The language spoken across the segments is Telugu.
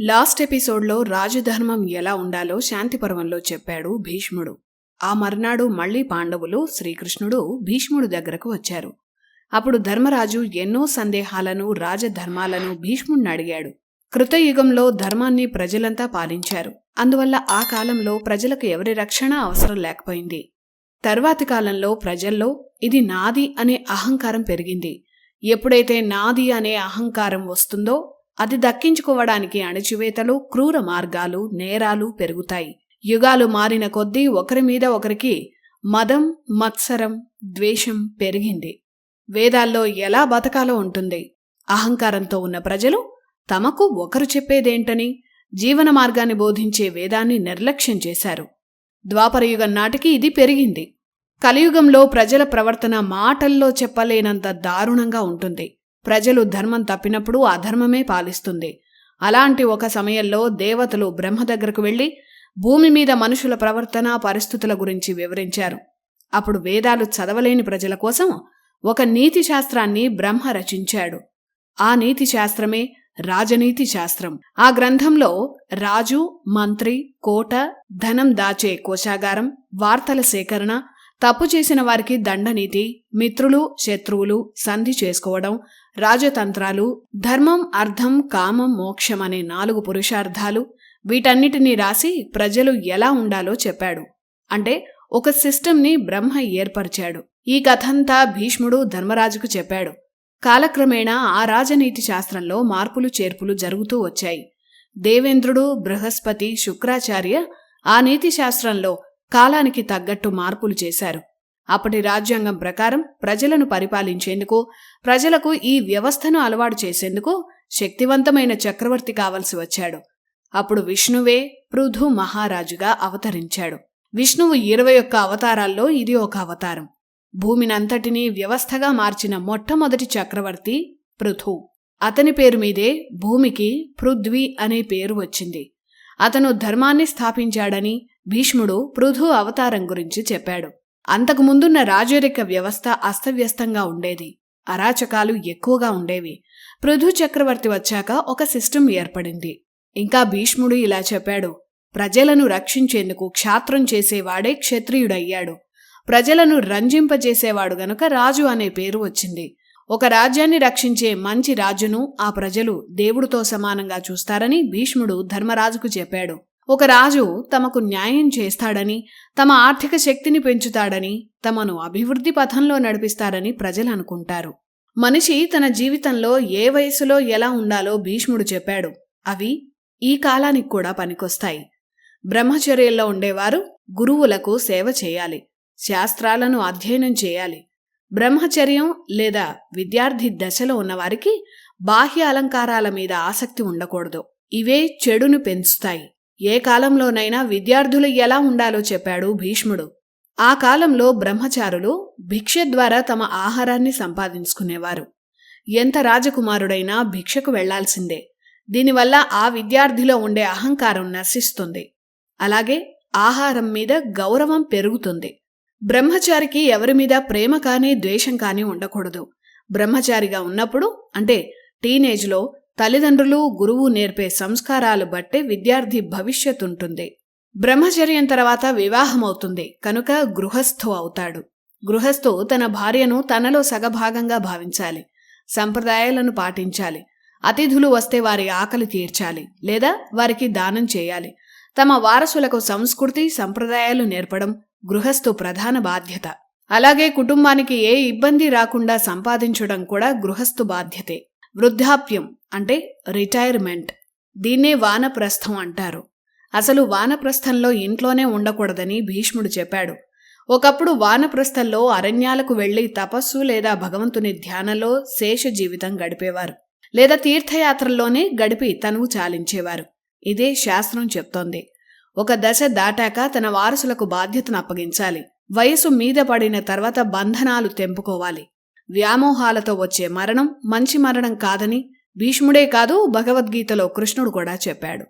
లాస్ట్ ఎపిసోడ్లో రాజధర్మం ఎలా ఉండాలో శాంతిపర్వంలో చెప్పాడు భీష్ముడు. ఆ మర్నాడు మళ్ళీ పాండవులు శ్రీకృష్ణుడు భీష్ముడు దగ్గరకు వచ్చారు. అప్పుడు ధర్మరాజు ఎన్నో సందేహాలను రాజధర్మాలను భీష్ముడిని అడిగాడు. కృతయుగంలో ధర్మాన్ని ప్రజలంతా పాలించారు. అందువల్ల ఆ కాలంలో ప్రజలకు ఎవరి రక్షణ అవసరం లేకపోయింది. తర్వాతి కాలంలో ప్రజల్లో ఇది నాది అనే అహంకారం పెరిగింది. ఎప్పుడైతే నాది అనే అహంకారం వస్తుందో అది దక్కించుకోవడానికి అణచివేతలు క్రూర మార్గాలు నేరాలు పెరుగుతాయి. యుగాలు మారిన కొద్దీ ఒకరి మీద ఒకరికి మదం మత్సరం ద్వేషం పెరిగింది. వేదాల్లో ఎలా బతకాలో ఉంటుంది? అహంకారంతో ఉన్న ప్రజలు తమకు ఒకరు చెప్పేదేంటని జీవన మార్గాన్ని బోధించే వేదాన్ని నిర్లక్ష్యం చేశారు. ద్వాపరయుగం నాటికి ఇది పెరిగింది. కలియుగంలో ప్రజల ప్రవర్తన మాటల్లో చెప్పలేనంత దారుణంగా ఉంటుంది. ప్రజలు ధర్మం తప్పినప్పుడు అధర్మమే పాలిస్తుంది. అలాంటి ఒక సమయంలో దేవతలు బ్రహ్మ దగ్గరకు వెళ్ళి భూమి మీద మనుషుల ప్రవర్తన పరిస్థితుల గురించి వివరించారు. అప్పుడు వేదాలు చదవలేని ప్రజల కోసం ఒక నీతి శాస్త్రాన్ని బ్రహ్మ రచించాడు. ఆ నీతి శాస్త్రమే రాజనీతి శాస్త్రం. ఆ గ్రంథంలో రాజు మంత్రి కోట ధనం దాచే కోశాగారం వార్తల సేకరణ తప్పు చేసిన వారికి దండనీతి మిత్రులు శత్రువులు సంధి చేసుకోవడం రాజతంత్రాలు ధర్మం అర్థం కామం మోక్షం అనే నాలుగు పురుషార్థాలు వీటన్నిటినీ రాసి ప్రజలు ఎలా ఉండాలో చెప్పాడు. అంటే ఒక సిస్టమ్ని బ్రహ్మ ఏర్పరిచాడు. ఈ కథంతా భీష్ముడు ధర్మరాజుకు చెప్పాడు. కాలక్రమేణా ఆ రాజనీతి శాస్త్రంలో మార్పులు చేర్పులు జరుగుతూ వచ్చాయి. దేవేంద్రుడు బృహస్పతి శుక్రాచార్య ఆ నీతి శాస్త్రంలో కాలానికి తగ్గట్టు మార్పులు చేశారు. అప్పటి రాజ్యాంగం ప్రకారం ప్రజలను పరిపాలించేందుకు ప్రజలకు ఈ వ్యవస్థను అలవాటు చేసేందుకు శక్తివంతమైన చక్రవర్తి కావలసి వచ్చాడు. అప్పుడు విష్ణువే పృథు మహారాజుగా అవతరించాడు. విష్ణువు ఇరవై ఒక్క అవతారాల్లో ఇది ఒక అవతారం. భూమినంతటినీ వ్యవస్థగా మార్చిన మొట్టమొదటి చక్రవర్తి పృథు. అతని పేరు మీదే భూమికి పృథ్వీ అనే పేరు వచ్చింది. అతను ధర్మాన్ని స్థాపించాడని భీష్ముడు పృథు అవతారం గురించి చెప్పాడు. అంతకుముందున్న రాజరిక వ్యవస్థ అస్తవ్యస్తంగా ఉండేది. అరాచకాలు ఎక్కువగా ఉండేవి. పృథు చక్రవర్తి వచ్చాక ఒక సిస్టమ్ ఏర్పడింది. ఇంకా భీష్ముడు ఇలా చెప్పాడు. ప్రజలను రక్షించేందుకు క్షాత్రం చేసేవాడే క్షత్రియుడయ్యాడు. ప్రజలను రంజింపజేసేవాడు గనుక రాజు అనే పేరు వచ్చింది. ఒక రాజ్యాన్ని రక్షించే మంచి రాజును ఆ ప్రజలు దేవుడితో సమానంగా చూస్తారని భీష్ముడు ధర్మరాజుకు చెప్పాడు. ఒక రాజు తమకు న్యాయం చేస్తాడని తమ ఆర్థిక శక్తిని పెంచుతాడని తమను అభివృద్ధి పథంలో నడిపిస్తారని ప్రజలు అనుకుంటారు. మనిషి తన జీవితంలో ఏ వయసులో ఎలా ఉండాలో భీష్ముడు చెప్పాడు. అవి ఈ కాలానికి కూడా పనికొస్తాయి. బ్రహ్మచర్యంలో ఉండేవారు గురువులకు సేవ చేయాలి. శాస్త్రాలను అధ్యయనం చేయాలి. బ్రహ్మచర్యం లేదా విద్యార్థి దశలో ఉన్నవారికి బాహ్య అలంకారాల మీద ఆసక్తి ఉండకూడదు. ఇవే చెడును పెంచుతాయి. ఏ కాలంలోనైనా విద్యార్థులు ఎలా ఉండాలో చెప్పాడు భీష్ముడు. ఆ కాలంలో బ్రహ్మచారులు భిక్ష ద్వారా తమ ఆహారాన్ని సంపాదించుకునేవారు. ఎంత రాజకుమారుడైనా భిక్షకు వెళ్ళాల్సిందే. దీనివల్ల ఆ విద్యార్థిలో ఉండే అహంకారం నశిస్తుంది. అలాగే ఆహారం మీద గౌరవం పెరుగుతుంది. బ్రహ్మచారికి ఎవరి మీద ప్రేమ కానీ ద్వేషం కానీ ఉండకూడదు. బ్రహ్మచారిగా ఉన్నప్పుడు అంటే టీనేజ్లో తల్లిదండ్రులు గురువు నేర్పే సంస్కారాలు బట్టే విద్యార్థి భవిష్యత్తుంటుంది. బ్రహ్మచర్యం తర్వాత వివాహమవుతుంది. కనుక గృహస్థు అవుతాడు. గృహస్థు తన భార్యను తనలో సగభాగంగా భావించాలి. సంప్రదాయాలను పాటించాలి. అతిథులు వస్తే వారి ఆకలి తీర్చాలి. లేదా వారికి దానం చేయాలి. తమ వారసులకు సంస్కృతి సంప్రదాయాలు నేర్పడం గృహస్థు ప్రధాన బాధ్యత. అలాగే కుటుంబానికి ఏ ఇబ్బంది రాకుండా సంపాదించడం కూడా గృహస్థు బాధ్యతే. వృద్ధాప్యం అంటే రిటైర్మెంట్. దీన్నే వానప్రస్థం అంటారు. అసలు వానప్రస్థంలో ఇంట్లోనే ఉండకూడదని భీష్ముడు చెప్పాడు. ఒకప్పుడు వానప్రస్థంలో అరణ్యాలకు వెళ్ళి తపస్సు లేదా భగవంతుని ధ్యానంలో శేష జీవితం గడిపేవారు. లేదా తీర్థయాత్రల్లోనే గడిపి తనువు చాలించేవారు. ఇదే శాస్త్రం చెప్తోంది. ఒక దశ దాటాక తన వారసులకు బాధ్యతను అప్పగించాలి. వయసు మీద పడిన తర్వాత బంధనాలు తెంపుకోవాలి. వ్యామోహాలతో వచ్చే మరణం మంచి మరణం కాదని భీష్ముడే కాదు భగవద్గీతలో కృష్ణుడు కూడా చెప్పాడు.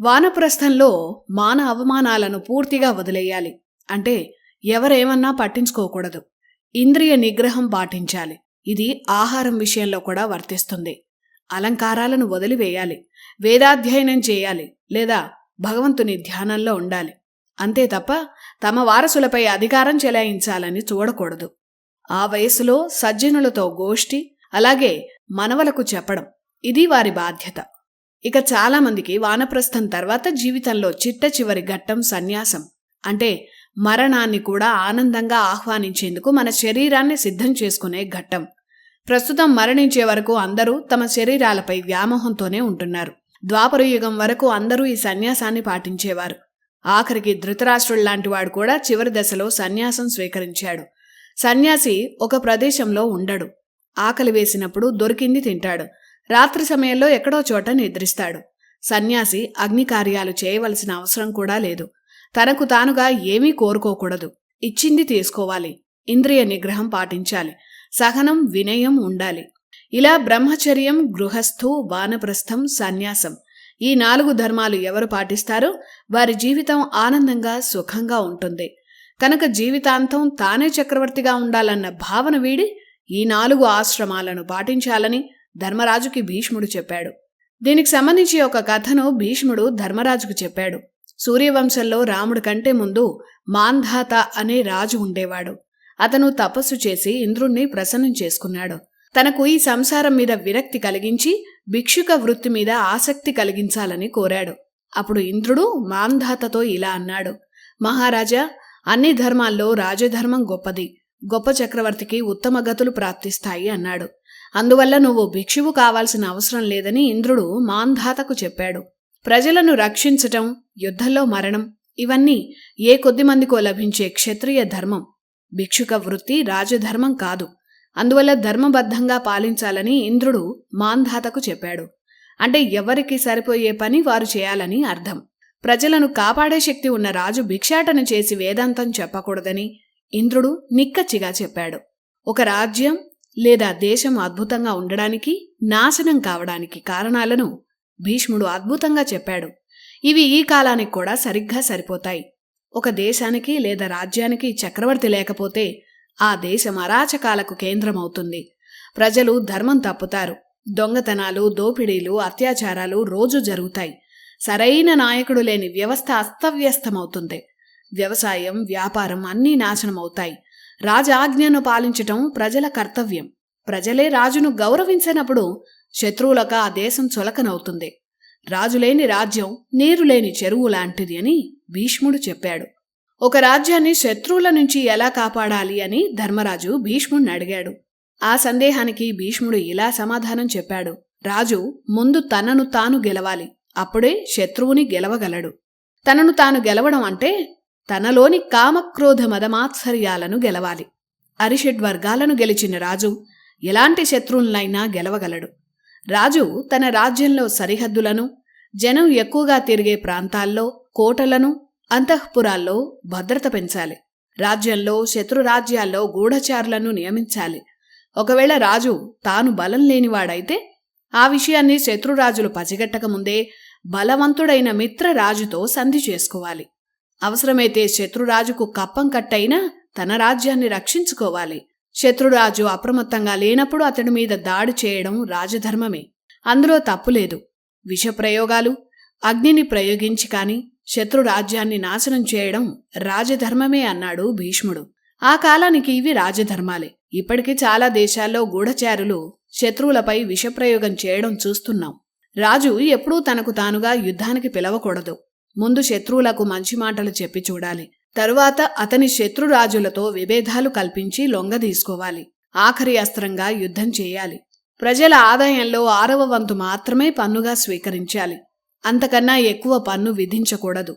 వానప్రస్థంలో మాన అవమానాలను పూర్తిగా వదిలేయాలి. అంటే ఎవరేమన్నా పట్టించుకోకూడదు. ఇంద్రియ నిగ్రహం పాటించాలి. ఇది ఆహారం విషయంలో కూడా వర్తిస్తుంది. అలంకారాలను వదిలివేయాలి. వేదాధ్యయనం చేయాలి. లేదా భగవంతుని ధ్యానంలో ఉండాలి. అంతే తప్ప తమ వారసులపై అధికారం చెలాయించాలని చూడకూడదు. ఆ వయసులో సజ్జనులతో గోష్ఠి అలాగే మనవలకు చెప్పడం. ఇది వారి బాధ్యత. ఇక చాలామందికి వానప్రస్థం తర్వాత జీవితంలో చిట్ట చివరి ఘట్టం సన్యాసం. అంటే మరణాన్ని కూడా ఆనందంగా ఆహ్వానించేందుకు మన శరీరాన్ని సిద్ధం చేసుకునే ఘట్టం. ప్రస్తుతం మరణించే వరకు అందరూ తమ శరీరాలపై వ్యామోహంతోనే ఉంటున్నారు. ద్వాపర యుగం వరకు అందరూ ఈ సన్యాసాన్ని పాటించేవారు. ఆఖరికి ధృతరాష్ట్రుల్లాంటి వాడు కూడా చివరి దశలో సన్యాసం స్వీకరించాడు. సన్యాసి ఒక ప్రదేశంలో ఉండడు. ఆకలి వేసినప్పుడు దొరికింది తింటాడు. రాత్రి సమయంలో ఎక్కడో చోట నిద్రిస్తాడు. సన్యాసి అగ్ని కార్యాలు చేయవలసిన అవసరం కూడా లేదు. తనకు తానుగా ఏమీ కోరుకోకూడదు. ఇచ్చింది తీసుకోవాలి. ఇంద్రియ నిగ్రహం పాటించాలి. సహనం వినయం ఉండాలి. ఇలా బ్రహ్మచర్యం గృహస్థు వానప్రస్థం సన్యాసం ఈ నాలుగు ధర్మాలు ఎవరు పాటిస్తారో? వారి జీవితం ఆనందంగా సుఖంగా ఉంటుంది. కనుక జీవితాంతం తానే చక్రవర్తిగా ఉండాలన్న భావన వీడి ఈ నాలుగు ఆశ్రమాలను పాటించాలని ధర్మరాజుకి భీష్ముడు చెప్పాడు. దీనికి సంబంధించి ఒక కథను భీష్ముడు ధర్మరాజుకు చెప్పాడు. సూర్యవంశంలో రాముడి కంటే ముందు మాంధాత అనే రాజు ఉండేవాడు. అతను తపస్సు చేసి ఇంద్రుణ్ణి ప్రసన్నం చేసుకున్నాడు. తనకు ఈ సంసారం మీద విరక్తి కలిగించి భిక్షుక వృత్తి మీద ఆసక్తి కలిగించాలని కోరాడు. అప్పుడు ఇంద్రుడు మాంధాతతో ఇలా అన్నాడు. మహారాజా అన్ని ధర్మాల్లో రాజధర్మం గొప్పది. గొప్ప చక్రవర్తికి ఉత్తమ గతులు ప్రాప్తిస్తాయి అన్నాడు. అందువల్ల నువ్వు భిక్షువు కావాల్సిన అవసరం లేదని ఇంద్రుడు మాంధాతకు చెప్పాడు. ప్రజలను రక్షించటం యుద్ధంలో మరణం ఇవన్నీ ఏ కొద్దిమందికో లభించే క్షత్రియ ధర్మం. భిక్షుక వృత్తి రాజధర్మం కాదు. అందువల్ల ధర్మబద్ధంగా పాలించాలని ఇంద్రుడు మాంధాతకు చెప్పాడు. అంటే ఎవరికి సరిపోయే పని వారు చేయాలని అర్థం. ప్రజలను కాపాడే శక్తి ఉన్న రాజు భిక్షాటన చేసి వేదాంతం చెప్పకూడదని ఇంద్రుడు నిక్కచ్చిగా చెప్పాడు. ఒక రాజ్యం లేదా దేశం అద్భుతంగా ఉండడానికి నాశనం కావడానికి కారణాలను భీష్ముడు అద్భుతంగా చెప్పాడు. ఇవి ఈ కాలానికి కూడా సరిగ్గా సరిపోతాయి. ఒక దేశానికి లేదా రాజ్యానికి చక్రవర్తి లేకపోతే ఆ దేశం అరాచకాలకు కేంద్రమవుతుంది. ప్రజలు ధర్మం తప్పుతారు. దొంగతనాలు దోపిడీలు అత్యాచారాలు రోజు జరుగుతాయి. సరైన నాయకుడు లేని వ్యవస్థ అస్తవ్యస్తమవుతుంది. వ్యవసాయం వ్యాపారం అన్నీ నాశనమవుతాయి. రాజాజ్ఞను పాలించటం ప్రజల కర్తవ్యం. ప్రజలే రాజును గౌరవించినప్పుడు శత్రువులకు ఆ దేశం చులకనవుతుంది. రాజులేని రాజ్యం నీరులేని చెరువు లాంటిది అని భీష్ముడు చెప్పాడు. ఒక రాజ్యాన్ని శత్రువుల నుంచి ఎలా కాపాడాలి అని ధర్మరాజు భీష్ముడిని అడిగాడు. ఆ సందేహానికి భీష్ముడు ఇలా సమాధానం చెప్పాడు. రాజు ముందు తనను తాను గెలవాలి. అప్పుడే శత్రువుని గెలవగలడు. తనను తాను గెలవడం అంటే తనలోని కామక్రోధ మదమాత్సర్యాలను గెలవాలి. అరిషడ్ వర్గాలను గెలిచిన రాజు ఎలాంటి శత్రువులనైనా గెలవగలడు. రాజు తన రాజ్యంలో సరిహద్దులను జనం ఎక్కువగా తిరిగే ప్రాంతాల్లో కోటలను అంతఃపురాల్లో భద్రత పెంచాలి. రాజ్యంలో శత్రు రాజ్యాల్లో గూఢచారులను నియమించాలి. ఒకవేళ రాజు తాను బలం లేనివాడైతే ఆ విషయాన్ని శత్రురాజులు పసిగట్టకముందే ముందే బలవంతుడైన మిత్రరాజుతో సంధి చేసుకోవాలి. అవసరమైతే శత్రురాజుకు కప్పం కట్టయినా తన రాజ్యాన్ని రక్షించుకోవాలి. శత్రురాజు అప్రమత్తంగా లేనప్పుడు అతడి మీద దాడి చేయడం రాజధర్మమే. అందులో తప్పులేదు విషప్రయోగాలు అగ్నిని ప్రయోగించి కాని శత్రు రాజ్యాన్ని నాశనం చేయడం రాజధర్మమే అన్నాడు భీష్ముడు. ఆ కాలానికి ఇవి రాజధర్మాలే. ఇప్పటికీ చాలా దేశాల్లో గూఢచారులు శత్రువులపై విషప్రయోగం చేయడం చూస్తున్నాం. రాజు ఎప్పుడూ తనకు తానుగా యుద్ధానికి పిలవకూడదు. ముందు శత్రువులకు మంచి మాటలు చెప్పి చూడాలి. తరువాత అతని శత్రురాజులతో విభేదాలు కల్పించి లొంగ తీసుకోవాలి. ఆఖరి అస్త్రంగా యుద్ధం చేయాలి. ప్రజల ఆదాయంలో ఆరవ వంతు మాత్రమే పన్నుగా స్వీకరించాలి. అంతకన్నా ఎక్కువ పన్ను విధించకూడదు.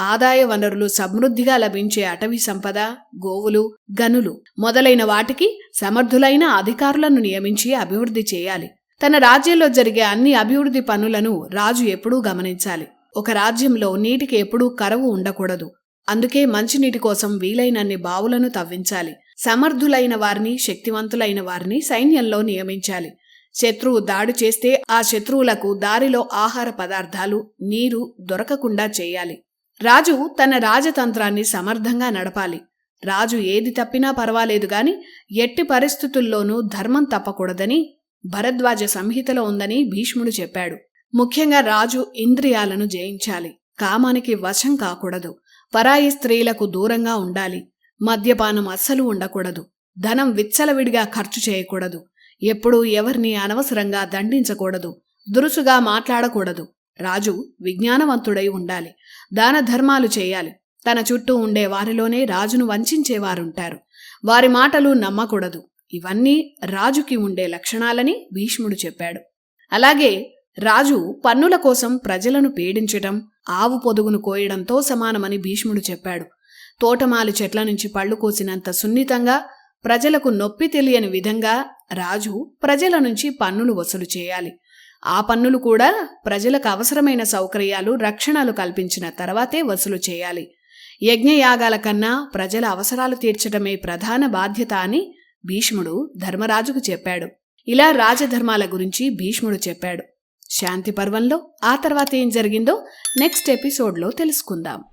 ఆదాయ వనరులు సమృద్ధిగా లభించే అటవీ సంపద గోవులు గనులు మొదలైన వాటికి సమర్థులైన అధికారులను నియమించి అభివృద్ధి చేయాలి. తన రాజ్యంలో జరిగే అన్ని అభివృద్ధి పనులను రాజు ఎప్పుడూ గమనించాలి. ఒక రాజ్యంలో నీటికి ఎప్పుడూ కరవు ఉండకూడదు. అందుకే మంచినీటి కోసం వీలైనన్ని బావులను తవ్వించాలి. సమర్థులైన వారిని శక్తివంతులైన వారిని సైన్యంలో నియమించాలి. శత్రువు దాడి చేస్తే ఆ శత్రువులకు దారిలో ఆహార పదార్థాలు నీరు దొరకకుండా చేయాలి. రాజు తన రాజతంత్రాన్ని సమర్థంగా నడపాలి. రాజు ఏది తప్పినా పర్వాలేదు గాని ఎట్టి పరిస్థితుల్లోనూ ధర్మం తప్పకూడదని భరద్వాజ సంహితలో ఉందని భీష్ముడు చెప్పాడు. ముఖ్యంగా రాజు ఇంద్రియాలను జయించాలి. కామానికి వశం కాకూడదు. పరాయి స్త్రీలకు దూరంగా ఉండాలి. మద్యపానం అస్సలు ఉండకూడదు. ధనం విచ్చలవిడిగా ఖర్చు చేయకూడదు. ఎప్పుడూ ఎవరిని అనవసరంగా దండించకూడదు. దురుసుగా మాట్లాడకూడదు. రాజు విజ్ఞానవంతుడై ఉండాలి. దాన ధర్మాలు చేయాలి. తన చుట్టూ ఉండే వారిలోనే రాజును వంచించేవారుంటారు. వారి మాటలు నమ్మకూడదు. ఇవన్నీ రాజుకి ఉండే లక్షణాలని భీష్ముడు చెప్పాడు. అలాగే రాజు పన్నుల కోసం ప్రజలను పీడించటం ఆవు పొదుగును కోయడంతో సమానమని భీష్ముడు చెప్పాడు. తోటమాలి చెట్ల నుంచి పళ్ళు కోసినంత సున్నితంగా ప్రజలకు నొప్పి తెలియని విధంగా రాజు ప్రజల నుంచి పన్నులు వసూలు చేయాలి. ఆ పన్నులు కూడా ప్రజలకు అవసరమైన సౌకర్యాలు రక్షణలు కల్పించిన తర్వాతే వసూలు చేయాలి. యజ్ఞయాగాల కన్నా ప్రజల అవసరాలు తీర్చడమే ప్రధాన బాధ్యత అని భీష్ముడు ధర్మరాజుకు చెప్పాడు. ఇలా రాజధర్మాల గురించి భీష్ముడు చెప్పాడు. శాంతి పర్వంలో ఆ తర్వాత ఏం జరిగిందో నెక్స్ట్ ఎపిసోడ్లో తెలుసుకుందాం.